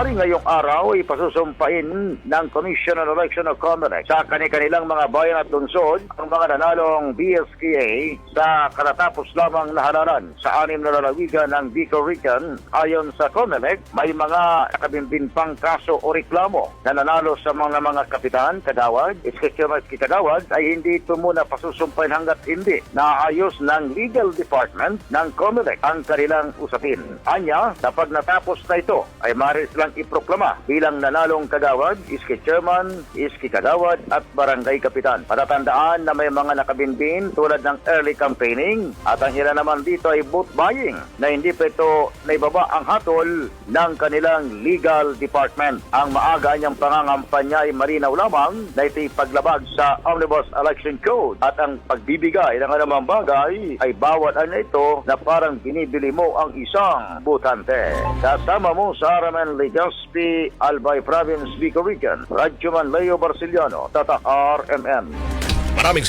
maaari ngayong araw ay pasusumpain ng Commission on Election of COMELEC sa kanilang mga bayan at lungsod ang mga nanalong BSKA sa katatapos lamang na halalan sa anim na lalawigan ng Bicol Region. Ayon sa COMELEC, may mga nakabimbin pang kaso o reklamo na nanalo sa mga mga kapitan, kadawad, iskikyamas kikadawad ay hindi ito muna pasusumpain hanggat hindi naayos ng legal department ng COMELEC ang kanilang usapin. Anya, kapag natapos na ito, ay maaari silang iproklama bilang nanalong kagawad, iski chairman, iski kagawad at barangay kapitan. Patatandaan na may mga nakabinbin tulad ng early campaigning at ang ilan naman dito ay vote buying na hindi pa ito naibaba ang hatol ng kanilang legal department. Ang maaga niyang pangangampanya ay marinaw lamang na ito'y paglabag sa Omnibus Election Code at ang pagbibigay ng anumang bagay ay bawat ano ito na parang binibili mo ang isang butante. Kasama mo sa Araman Legazpi, Albay Province, Bicol Region, Radyo Man Leo Barciliano, Tata RMN. Maraming salamat.